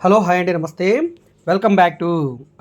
Hello hi అండి నమస్తే. Welcome back to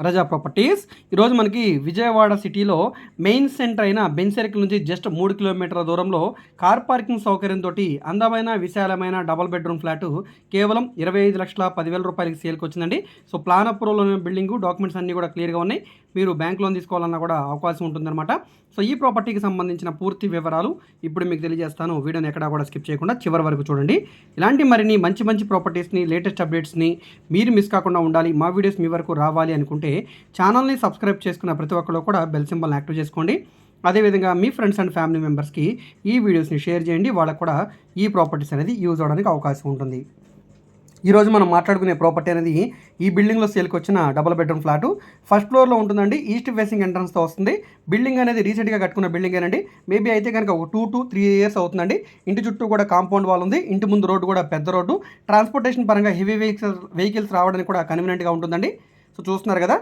Raza properties ఈరోజు మనకి విజయవాడ సిటీలో మెయిన్ సెంటర్ అయిన బెన్సర్కిల్ నుంచి జస్ట్ మూడు కిలోమీటర్ల దూరంలో కార్ పార్కింగ్ సౌకర్యంతో అందమైన విశాలమైన డబల్ బెడ్రూమ్ ఫ్లాటు కేవలం ఇరవై ఐదు లక్షల పదివేల రూపాయలకి సేల్కి వచ్చిందండి. So plan approval building documents అన్నీ కూడా క్లియర్గా ఉన్నాయి. మీరు బ్యాంక్ లోన్ తీసుకోవాలన్నా కూడా అవకాశం ఉంటుందన్నమాట. సో ఈ ప్రాపర్టీకి సంబంధించిన పూర్తి వివరాలు ఇప్పుడు మీకు తెలియజేస్తాను. వీడియోని ఎక్కడా కూడా స్కిప్ చేయకుండా చివరి వరకు చూడండి. ఇలాంటి మరిన్ని మంచి మంచి ప్రాపర్టీస్ని లేటెస్ట్ అప్డేట్స్ని మీరు మిస్ కాకుండా ఉండాలి మా వీడియోస్ మీ వరకు రావాలి అనుకుంటే ఛానల్ని సబ్స్క్రైబ్ చేసుకున్న ప్రతి ఒక్కరు కూడా బెల్ సింబల్ని యాక్టివ్ చేసుకోండి. అదేవిధంగా మీ ఫ్రెండ్స్ అండ్ ఫ్యామిలీ మెంబర్స్కి ఈ వీడియోస్ని షేర్ చేయండి. వాళ్ళకు కూడా ఈ ప్రాపర్టీస్ అనేది యూజ్ అవడానికి అవకాశం ఉంటుంది. ఈరోజు మనం మాట్లాడుకునే ప్రాపర్టీ అనేది ఈ బిల్డింగ్లో సేల్కి వచ్చిన డబుల్ బెడ్రూమ్ ఫ్లాటు ఫస్ట్ ఫ్లోర్లో ఉంటుందండి ఈస్ట్ ఫేసింగ్ ఎంట్రన్స్తో వస్తుంది. బిల్డింగ్ అనేది రీసెంట్గా కట్టుకున్న బిల్డింగ్ ఏనండి. మేబీ అయితే కనుక ఒక టూ టు త్రీ ఇయర్స్ అవుతుందండి. ఇంటి చుట్టూ కూడా కాంపౌండ్ వాల్ ఉంది ఇంటి ముందు రోడ్డు కూడా పెద్ద రోడ్డు. ట్రాన్స్పోర్టేషన్ పరంగా హెవీ వెహికల్స్ వెహికల్స్ రావడానికి కూడా కన్వీనియంట్గా ఉంటుందండి. సో చూస్తున్నారు కదా?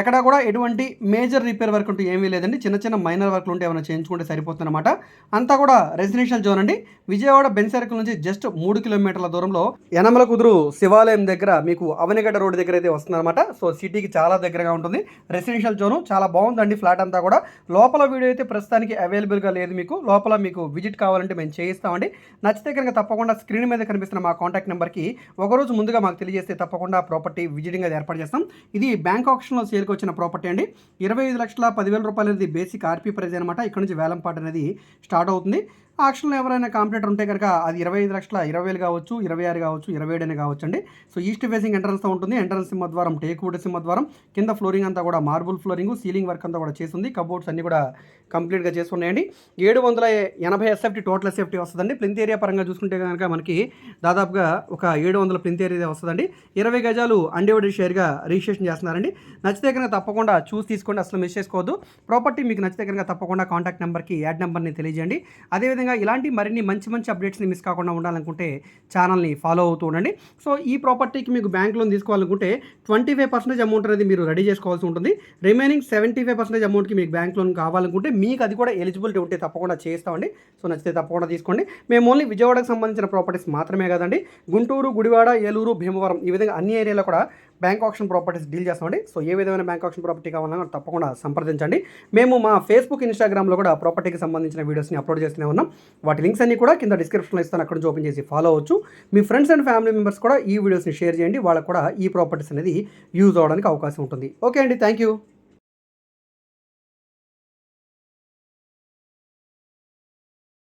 ఎక్కడ కూడా ఎటువంటి మేజర్ రిపేర్ వర్క్ ఉంటే ఏమీ లేదండి. చిన్న చిన్న మైనర్ వర్క్లు ఉంటే ఏమైనా చేయించుకుంటే సరిపోతుందన్నమాట. అంతా కూడా రెసిడెన్షియల్ జోన్ అండి. విజయవాడ బెన్ సర్కిల్ నుంచి జస్ట్ మూడు కిలోమీటర్ల దూరంలో యనమల కుదురు శివాలయం దగ్గర మీకు అవనిగడ్డ రోడ్ దగ్గర అయితే వస్తుందన్నమాట. సో సిటీకి చాలా దగ్గరగా ఉంటుంది. రెసిడెన్షియల్ జోను చాలా బాగుందండి ఫ్లాట్ అంతా కూడా. లోపల వీడియో అయితే ప్రస్తుతానికి అవైలబుల్గా లేదు మీకు. లోపల మీకు విజిట్ కావాలంటే మేము చేయిస్తామండి. నచ్చితే కనుక తప్పకుండా స్క్రీన్ మీద కనిపిస్తున్న మా కాంటాక్ట్ నెంబర్కి ఒకరోజు ముందుగా మాకు తెలియజేస్తే తప్పకుండా ప్రాపర్టీ విజిటింగ్ అది ఏర్పాటు చేస్తాం. ఇది బ్యాంక్ ఆప్షన్లో సేల్కి వచ్చిన ప్రాపర్టీ అండి. ఇరవై ఐదు లక్షల పదివేల రూపాయలు అనేది బేసిక్ ఆర్పీ ప్రైజ్ అనమాట. ఇక్కడ నుంచి వేలంపాట అనేది స్టార్ట్ అవుతుంది. ఆప్షన్లో ఎవరైనా కాంపిటేటర్ ఉంటే కనుక అది ఇరవై ఐదు లక్షల ఇరవై వేలు కావచ్చు ఇరవై ఆరు కావచ్చు ఇరవై ఏడు కావచ్చు అండి సో ఈస్ట్ ఫేసింగ్ ఎంట్రన్స్తో ఉంటుంది. ఎంట్రన్స్ సింహద్వారం టేక్ వుడ్ సింహద్వారం కింద ఫ్లోరింగ్ అంతా కూడా మార్బుల్ ఫ్లోరింగ్ సీలింగ్ వర్క్ అంతా కూడా చేసింది కబోర్డ్స్ అన్ని కూడా కంప్లీట్గా చేసుకున్నాయండి ఏడు వందల ఎనభై ఎస్ఎఫ్టీ టోటల్ ఎస్ఎఫ్టీ వస్తుందండి. ప్లింత్ ఏరియా పరంగా చూసుకుంటే కనుక మనకి దాదాపుగా ఒక ఏడు వందల ప్లింత్ ఏరియా వస్తుందండి. ఇరవై గజాలు అన్డివైడెడ్ షేర్గా రిజిస్ట్రేషన్ చేస్తున్నారండి. నచ్చితే కనుక తప్పకుండా చూసి తీసుకోండి. అసలు మిస్ చేసుకోవద్దు. ప్రాపర్టీ మీకు నచ్చితే కనుక తప్పకుండా కాంటాక్ట్ నెంబర్కి యాడ్ నెంబర్ని తెలియజేయండి. అదేవిధంగా ఇలాంటి మరిన్ని మంచి మంచి అప్డేట్స్ని మిస్ కాకుండా ఉండాలనుకుంటే ఛానల్ని ఫాలో అవుతూ ఉండండి. సో ఈ ప్రాపర్టీకి మీకు బ్యాంక్ లోన్ తీసుకోవాలనుకుంటే ట్వంటీ ఫైవ్ పర్సెంటేజ్ అమౌంట్ అనేది మీరు రెడీ చేసుకోవాల్సి ఉంటుంది. రిమైనింగ్ సెవెంటీ ఫైవ్ పర్సెంటేజ్ అమౌంట్కి మీకు బ్యాంక్ లోన్ కావాలనుకుంటే మీకు అది కూడా ఎలిజిబిలిటీ ఉంటే తప్పకుండా చేస్తామండి. సో నచ్చితే తప్పకుండా తీసుకోండి. మేము ఓన్లీ విజయవాడకు సంబంధించిన ప్రాపర్టీస్ మాత్రమే కదండి. గుంటూరు గుడివాడ ఏలూరు భీమవరం ఈ విధంగా అన్ని ఏరియాలో కూడా బ్యాంక్ ఆప్షన్ ప్రాపర్టీస్ డీల్ చేస్తామండి. సో ఏ విధమైన బ్యాంక్ ఆప్షన్ ప్రాపర్టీ కావాలన్నా తప్పకుండా సంప్రదించండి. మేము మా ఫేస్బుక్ ఇన్స్టాగ్రామ్లో కూడా ప్రాపర్టీకి సంబంధించిన వీడియోస్ని అప్లోడ్ చేస్తూనే ఉన్నాం. వాటి లింక్స్ అన్ని కూడా కింద డిస్క్రిప్షన్లో ఇస్తాను. అక్కడ నుంచి ఓపెన్ చేసి ఫాలో అవ్వచ్చు. మీ ఫ్రెండ్స్ అండ్ ఫ్యామిలీ మెంబర్స్ కూడా ఈ వీడియోస్ని షేర్ చేయండి. వాళ్ళకు కూడా ఈ ప్రాపర్టీస్ అనేది యూజ్ అవ్వడానికి అవకాశం ఉంటుంది. ఓకే అండి. Thank you